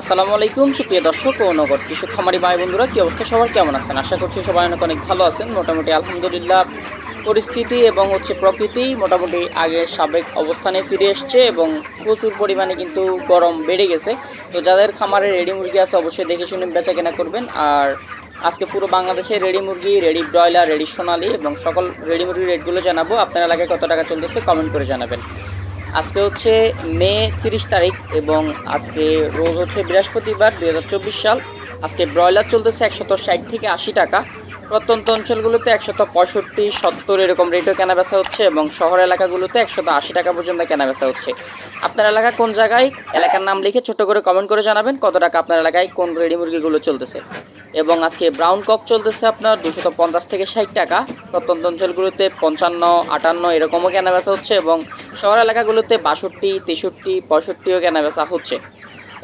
আসসালামু আলাইকুম, সুপ্রিয় দর্শক ও নগর কৃষক খামারি ভাই বন্ধুরা, কি অবস্থা? সবার কেমন আছেন? আশা করছি সবাই অনেক অনেক ভালো আছেন। মোটামুটি আলহামদুলিল্লাহ পরিস্থিতি এবং হচ্ছে প্রকৃতি মোটামুটি আগের সাবেক অবস্থানে ফিরে এসছে এবং প্রচুর পরিমাণে কিন্তু গরম বেড়ে গেছে। তো যাদের খামারে রেডি মুরগি আছে, অবশ্যই দেখে শুনে বেচা কেনা করবেন। আর আজকে পুরো বাংলাদেশে রেডি মুরগি, রেডি ব্রয়লার, রেডি সোনালি এবং সকল রেডি মুরগির রেটগুলো জানাব। আপনার এলাকায় কত টাকা চলতেছে কমেন্ট করে জানাবেন। আজকে হচ্ছে মে তিরিশ তারিখ এবং আজকে রোজ হচ্ছে বৃহস্পতিবার দু হাজার চব্বিশ সাল। আজকে ব্রয়লার চলতেছে একশত ষাট থেকে আশি টাকা। প্রত্যন্ত অঞ্চলগুলোতে একশত পঁয়ষট্টি, সত্তর এরকম রেটও কেনা বেচা হচ্ছে এবং শহর এলাকাগুলোতে একশত আশি টাকা পর্যন্ত কেনা বেচা হচ্ছে। আপনার এলাকা কোন জায়গায়? এলাকার নাম লিখে ছোট করে কমেন্ট করে জানাবেন কত টাকা আপনার এলাকায় কোন রেডি মুরগিগুলো চলতেছে। এবং আজকে ব্রাউন কক চলতেছে আপনার দুশত পঞ্চাশ থেকে ষাট টাকা। প্রত্যন্ত অঞ্চলগুলোতে পঞ্চান্ন, আটান্ন এরকমও কেনা বেচা হচ্ছে এবং শহর এলাকাগুলোতে বাষট্টি, তেষট্টি, পঁয়ষট্টিও কেনা বেচা হচ্ছে।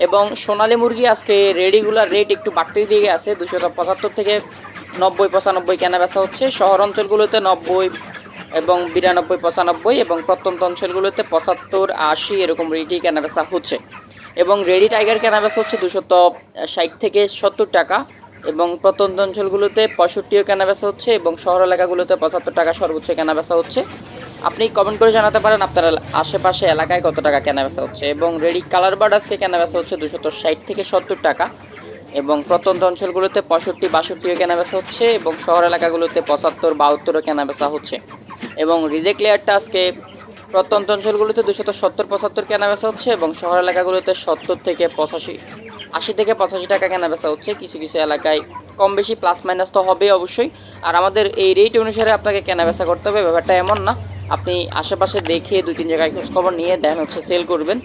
এবং সোনালী মুরগি আজকে রেডিগুলার রেট একটু বাড়তেই দিয়ে আছে দুশত পঁচাত্তর থেকে নব্বই পঁচানব্বই কেনা বেচা হচ্ছে। শহর অঞ্চলগুলোতে নব্বই এবং বিরানব্বই পঁচানব্বই এবং প্রত্যন্ত অঞ্চলগুলোতে পঁচাত্তর আশি এরকম রেডি কেনা বেচা হচ্ছে। এবং রেডি টাইগার কেনা বেচা হচ্ছে দুশত ষাট থেকে সত্তর টাকা এবং প্রত্যন্ত অঞ্চলগুলোতে পঁয়ষট্টিও কেনা বেচা হচ্ছে এবং শহর এলাকাগুলোতে পঁচাত্তর টাকা সর্বোচ্চ কেনা বেচা হচ্ছে। আপনি কমেন্ট করে জানাতে পারেন আপনার আশেপাশে এলাকায় কত টাকা কেনা বেচা হচ্ছে এবং রেডি কালার বার্ড আজকে কেনা বেচা হচ্ছে দুশত ষাট থেকে সত্তর টাকা। এবং প্রত্যন্ত অঞ্চলগুলোতে পঁয়ষট্টি, বাষট্টিও কেনা বেচা হচ্ছে এবং শহর এলাকাগুলোতে পঁচাত্তর, বাহাত্তরও কেনা বেচা হচ্ছে। এবং রিজেক্ট লেয়ারটা আজকে প্রত্যন্ত অঞ্চলগুলোতে দুশত সত্তর, পঁচাত্তর কেনা বেচা হচ্ছে এবং শহর এলাকাগুলোতে সত্তর থেকে পঁচাশি, আশি থেকে পঁচাশি টাকা কেনা বেচা হচ্ছে। কিছু কিছু এলাকায় কম বেশি প্লাস মাইনাস তো হবে অবশ্যই। আর আমাদের এই রেট অনুসারে আপনাকে কেনা বেচা করতে হবে, ব্যাপারটা এমন না। আপনি আশেপাশে দেখে দুই, তিন জায়গায় খোঁজ খবর নিয়ে দেন, হচ্ছে সেল করবেন।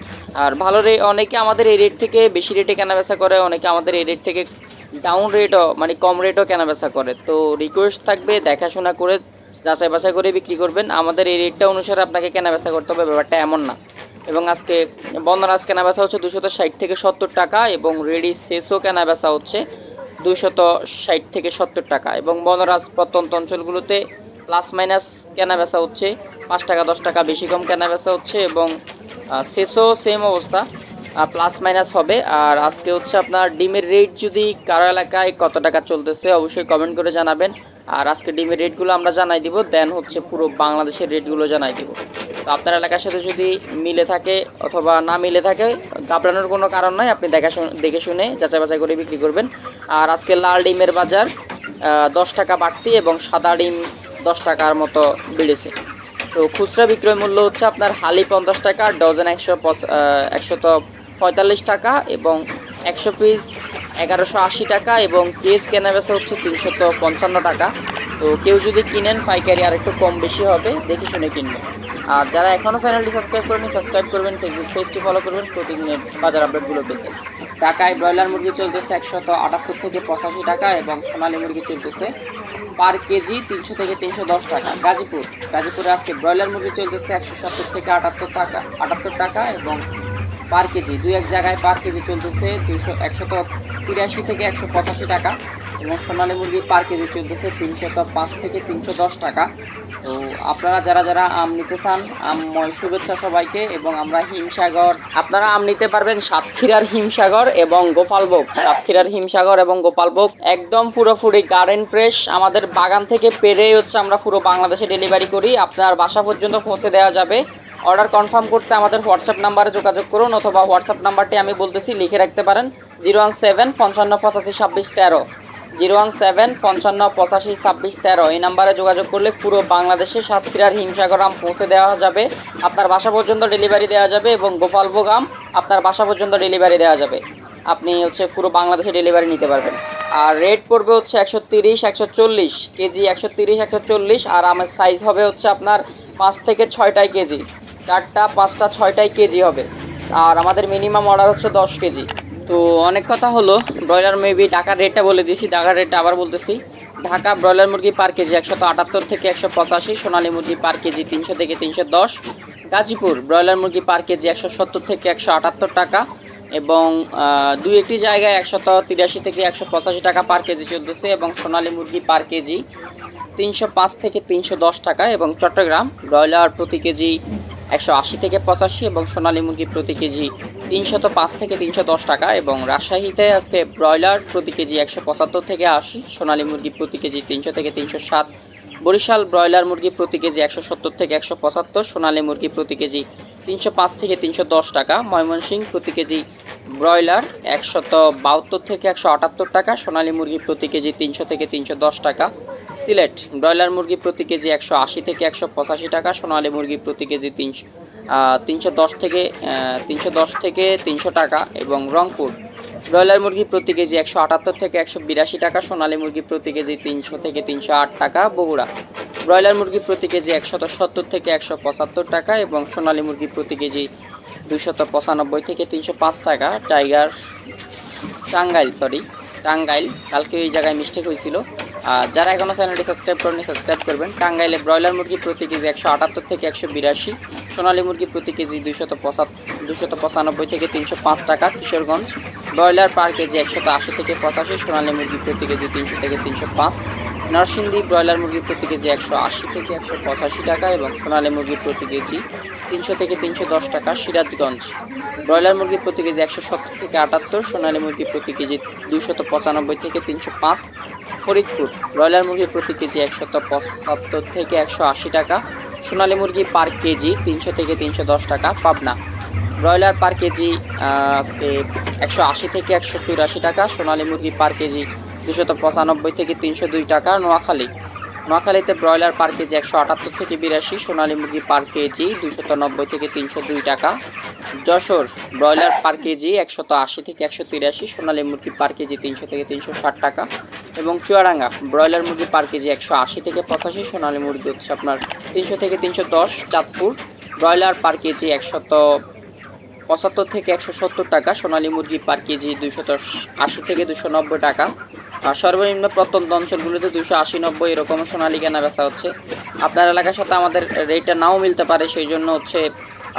আর ভালো রে অনেকে আমাদের এই রেট থেকে বেশি রেটে কেনা বেচা করে, অনেকে আমাদের এই রেট থেকে ডাউন রেটও মানে কম রেটও কেনা বেচা করে। তো রিকোয়েস্ট থাকবে, দেখাশোনা করে, যাচাই বাছাই করে বিক্রি করবেন। আমাদের এই রেটটা অনুসারে আপনাকে কেনা বেচা করতে হবে, ব্যাপারটা এমন না। এবং আজকে বন্দনাজ কেনা বেচা হচ্ছে দুশত ষাট থেকে সত্তর টাকা এবং রেডি শেষও কেনা বেচা হচ্ছে দুশত ষাট থেকে সত্তর টাকা। এবং বনরাজ প্রত্যন্ত অঞ্চলগুলোতে প্লাস মাইনাস কেনা বেচা হচ্ছে, পাঁচ টাকা, দশ টাকা বেশি কম কেনা বেচা হচ্ছে এবং শেষও সেম অবস্থা প্লাস মাইনাস হবে। আর আজকে হচ্ছে আপনার ডিমের রেট যদি কারও এলাকায় কত টাকা চলতেছে, অবশ্যই কমেন্ট করে জানাবেন। আর আজকে ডিমের রেটগুলো আমরা জানাই দিব দেন হচ্ছে পুরো বাংলাদেশের রেটগুলো জানাই দিব। তো আপনার এলাকার সাথে যদি মিলে থাকে অথবা না মিলে থাকে, ঘাবড়ানোর কোনো কারণ নয় আপনি দেখা দেখে শুনে যাচাই বাছাই করে বিক্রি করবেন। আর আজকে লাল ডিমের বাজার দশ টাকা বাড়তি এবং সাদা ডিম দশ টাকার মতো বেড়েছে। তো খুচরা বিক্রয় মূল্য হচ্ছে আপনার হালি পঞ্চাশ টাকা, ডজন একশো একশত পঁয়তাল্লিশ টাকা এবং একশো পিস এগারোশো আশি টাকা এবং কেস কেনা বেচা হচ্ছে তিনশত পঞ্চান্ন টাকা। তো কেউ যদি কিনেন পাইকারি আর একটু কম বেশি হবে, দেখে শুনে কিনবেন। আর যারা এখনও চ্যানেলটি সাবস্ক্রাইব করেনি সাবস্ক্রাইব করবেন ফেসবুক পেজটি ফলো করবেন, প্রতিদিনের বাজার আপডেটগুলো পেতে। ঢাকায় ব্রয়লার মুরগি চলতেছে একশত আটাত্তর থেকে পঁচাশি টাকা এবং সোনালী মুরগি চলতেছে পার কেজি তিনশো থেকে তিনশো দশ টাকা। গাজীপুর। গাজীপুরে আজকে ব্রয়লার মুরগি চলতেছে একশো সত্তর থেকে আটাত্তর টাকা আটাত্তর টাকা এবং পার কেজি। দুই এক জায়গায় পার কেজি চলতেছে দুশো একশো তিরাশি থেকে একশো পঁচাশি টাকা। এবং সোনালী মুরগি পার কেজি চলতেছে তিনশত পাঁচ থেকে তিনশো দশ টাকা। তো আপনারা যারা যারা আম নিতে চান আমময় শুভেচ্ছা সবাইকে এবং আমরা হিমসাগর আপনারা আম নিতে পারবেন সাতক্ষীরার হিমসাগর এবং গোপালভোগ। সাতক্ষীরার হিমসাগর এবং গোপালভোগ একদম পুরোপুরি গার্ডেন ফ্রেশ আমাদের বাগান থেকে পেরেই হচ্ছে আমরা পুরো বাংলাদেশে ডেলিভারি করি। আপনার বাসা পর্যন্ত পৌঁছে দেওয়া যাবে। অর্ডার কনফার্ম করতে আমাদের হোয়াটসঅ্যাপ নাম্বারে যোগাযোগ করুন অথবা হোয়াটসঅ্যাপ নাম্বারটি আমি বলতেছি, লিখে রাখতে পারেন। জিরো ওয়ান সেভেন পঞ্চান্ন, পঁচাশি, ছাব্বিশ, তেরো। জিরো ওয়ান সেভেন পঞ্চান্ন পঁচাশি ছাব্বিশ তেরো। এই নাম্বারে যোগাযোগ করলে পুরো বাংলাদেশে সাতক্ষীরার হিমসাগর আম পৌঁছে দেওয়া যাবে। আপনার বাসা পর্যন্ত ডেলিভারি দেওয়া যাবে এবং গোপালভোগ আম আপনার বাসা পর্যন্ত ডেলিভারি দেওয়া যাবে। আপনি হচ্ছে পুরো বাংলাদেশে ডেলিভারি নিতে পারবেন। আর রেট পড়বে হচ্ছে একশো তিরিশ, একশো চল্লিশ। কেজি একশো তিরিশ, একশো চল্লিশ। আর আমের সাইজ হবে হচ্ছে আপনার পাঁচ থেকে ছয়টাই কেজি। চারটা, পাঁচটা ছয়টাই কেজি হবে। আর আমাদের মিনিমাম অর্ডার হচ্ছে দশ কেজি। তো অনেক কথা হলো। ব্রয়লার মেবি ঢাকার রেটটা বলে দিয়েছি, ঢাকার রেটটা আবার বলতেছি। ঢাকা ব্রয়লার মুরগি পার কেজি একশত আটাত্তর থেকে একশো পঁচাশি, সোনালী মুরগি পার কেজি তিনশো থেকে তিনশো দশ। গাজীপুর ব্রয়লার মুরগি পার কেজি একশো সত্তর থেকে একশো আটাত্তর টাকা এবং দুই একটি জায়গায় একশত তিরাশি থেকে একশো পঁচাশি টাকা পার কেজি চলতেছে এবং সোনালী মুরগি পার কেজি তিনশো পাঁচ থেকে তিনশো দশ টাকা এবং চট্টগ্রাম ব্রয়লার প্রতি কেজি একশো আশি থেকে পঁচাশি এবং সোনালী মুরগি প্রতি কেজি তিনশত পাঁচ থেকে তিনশো দশ টাকা এবং রাজশাহীতে আজকে ব্রয়লার প্রতি কেজি একশো পঁচাত্তর থেকে আশি, সোনালী মুরগি প্রতি কেজি তিনশো থেকে তিনশো সাত বরিশাল ব্রয়লার মুরগি প্রতি কেজি একশো সত্তর থেকে একশো পঁচাত্তর, সোনালী মুরগি প্রতি কেজি তিনশো পাঁচ থেকে তিনশো দশ টাকা, ময়মনসিংহ প্রতি কেজি ব্রয়লার একশত বাহাত্তর থেকে একশো আটাত্তর টাকা, সোনালী মুরগি প্রতি কেজি তিনশো থেকে তিনশো দশ টাকা, সিলেট ব্রয়লার মুরগি প্রতি কেজি একশো আশি থেকে একশো পঁচাশি টাকা, সোনালী মুরগি প্রতি কেজি তিনশো তিনশো দশ থেকে তিনশো দশ থেকে তিনশো টাকা এবং রংপুর। ব্রয়লার মুরগি প্রতি কেজি একশো আটাত্তর থেকে একশো বিরাশি টাকা, সোনালী মুরগি প্রতি কেজি তিনশো থেকে তিনশো আট টাকা, বগুড়া। ব্রয়লার মুরগি প্রতি কেজি একশত সত্তর থেকে একশো পঁচাত্তর টাকা এবং সোনালী মুরগি প্রতি কেজি দুশত পঁচানব্বই থেকে তিনশো পাঁচ টাকা, টাইগার টাঙ্গাইল সরি টাঙ্গাইল। কালকে এই জায়গায় মিস্টেক হয়েছিল। আর যারা এখনও চ্যানেলটি সাবস্ক্রাইব করেনি সাবস্ক্রাইব করবেন। টাঙ্গাইলে ব্রয়লার মুরগি প্রতি কেজি একশো আটাত্তর থেকে একশো বিরাশি। সোনালী মুরগি প্রতি কেজি দুইশত পঁচাত দুশত পঁচানব্বই থেকে তিনশো পাঁচ টাকা। কিশোরগঞ্জ, ব্রয়লার পার কেজি একশত আশি থেকে পঁচাশি, সোনালী মুরগি প্রতি কেজি তিনশো থেকে তিনশো পাঁচ। নরসিংদী ব্রয়লার মুরগি প্রতি কেজি একশো আশি থেকে একশো পঁচাশি টাকা এবং সোনালী মুরগি প্রতি কেজি তিনশো থেকে তিনশো দশ টাকা সিরাজগঞ্জ। ব্রয়লার মুরগি প্রতি কেজি একশো সত্তর থেকে আটাত্তর, সোনালী মুরগি প্রতি কেজি দুশত পঁচানব্বই থেকে তিনশো পাঁচ, ফরিদপুর। ব্রয়লার মুরগি প্রতি কেজি একশত পঁচাত্তর থেকে একশো আশি টাকা, সোনালী মুরগি পার কেজি তিনশো থেকে তিনশো দশ টাকা পাবনা। ব্রয়লার পার কেজি আজকে একশো আশি থেকে একশো চুরাশি টাকা, সোনালী মুরগি পার কেজি দুশত পঁচানব্বই থেকে তিনশো দুই টাকা নোয়াখালী। নোয়াখালীতে ব্রয়লার পার কেজি একশো আটাত্তর থেকে বিরাশি, সোনালী মুরগি পার কেজি দুশত নব্বই থেকে তিনশো দুই টাকা। যশোর ব্রয়লার পার কেজি একশত আশি থেকে একশো তিরাশি, সোনালী মুরগি পার কেজি তিনশো থেকে তিনশো ষাট টাকা। এবং চুয়াডাঙ্গা ব্রয়লার মুরগি পার কেজি একশো আশি থেকে পঁচাশি, সোনালী মুরগি হচ্ছে আপনার তিনশো থেকে তিনশো দশ, চাঁদপুর। ব্রয়লার পার কেজি একশত পঁচাত্তর থেকে একশো সত্তর টাকা, সোনালী মুরগি পার কেজি দুশো আশি থেকে দুশো নব্বই টাকা। সর্বনিম্ন প্রত্যন্ত অঞ্চলগুলোতে দুশো আশি নব্বই এরকম সোনালী কেনা বেচা হচ্ছে। আপনার এলাকার সাথে আমাদের রেটটা নাও মিলতে পারে সেই জন্য হচ্ছে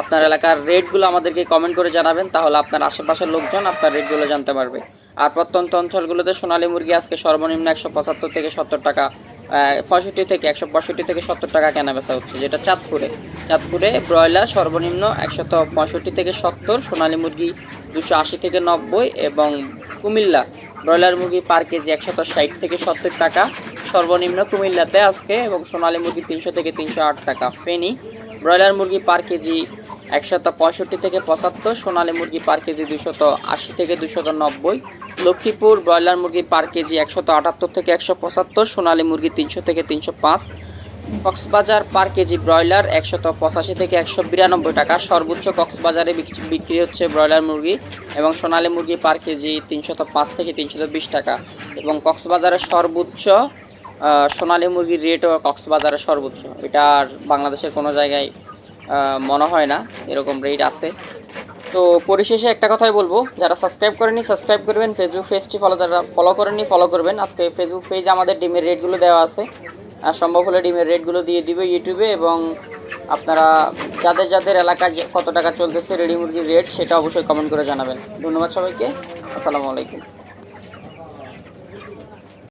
আপনার এলাকার রেটগুলো আমাদেরকে কমেন্ট করে জানাবেন, তাহলে আপনার আশেপাশের লোকজন আপনার রেটগুলো জানতে পারবে। আর প্রত্যন্ত অঞ্চলগুলোতে সোনালী মুরগি আজকে সর্বনিম্ন একশো পঁচাত্তর থেকে সত্তর টাকা পঁয়ষট্টি থেকে একশো পঁয়ষট্টি থেকে সত্তর টাকা কেনা বেচা হচ্ছে, যেটা চাঁদপুরে। চাঁদপুরে ব্রয়লার সর্বনিম্ন একশত পঁয়ষট্টি থেকে সত্তর, সোনালী মুরগি দুশো আশি থেকে নব্বই এবং কুমিল্লা ব্রয়লার মুরগি পার কেজি একশত ষাট থেকে সত্তর টাকা। সর্বনিম্ন কুমিল্লাতে আজকে এবং সোনালী মুরগি তিনশো থেকে তিনশো আট টাকা। ফেনি, ব্রয়লার মুরগি পার কেজি একশত পঁয়ষট্টি থেকে পঁচাত্তর, সোনালী মুরগি পার কেজি দুশত আশি থেকে দুশত নব্বই। লক্ষ্মীপুর, ব্রয়লার মুরগি পার কেজি একশত আটাত্তর থেকে একশো পঁচাত্তর, সোনালী মুরগি তিনশো থেকে তিনশো পাঁচ। কক্সবাজার পার কেজি ব্রয়লার একশত পঁচাশি থেকে একশো বিরানব্বই টাকা। সর্বোচ্চ কক্সবাজারে বিক্রি- হচ্ছে ব্রয়লার মুরগি এবং সোনালী মুরগি পার কেজি তিনশত পাঁচ থেকে তিনশত বিশ টাকা। এবং কক্সবাজারের সর্বোচ্চ সোনালী মুরগির রেটও কক্সবাজারের সর্বোচ্চ। এটা আর বাংলাদেশের কোনো জায়গায় মনে হয় না। এরকম রেট আছে। তো পরিশেষে একটা কথাই বলব। যারা সাবস্ক্রাইব করেনি সাবস্ক্রাইব করবেন। ফেসবুক পেজটি ফলো যারা ফলো করেনি ফলো করবেন। আজকে ফেসবুক পেজ আমাদের ডিমের রেটগুলো দেওয়া আছে। আর সম্ভব হলে ডিমের রেটগুলো দিয়ে দিবে ইউটিউবে এবং আপনারা যাদের যাদের এলাকায় কত টাকা চলতেছে রেডি মুরগির রেট সেটা অবশ্যই কমেন্ট করে জানাবেন। ধন্যবাদ সবাইকে। আসসালামু আলাইকুম।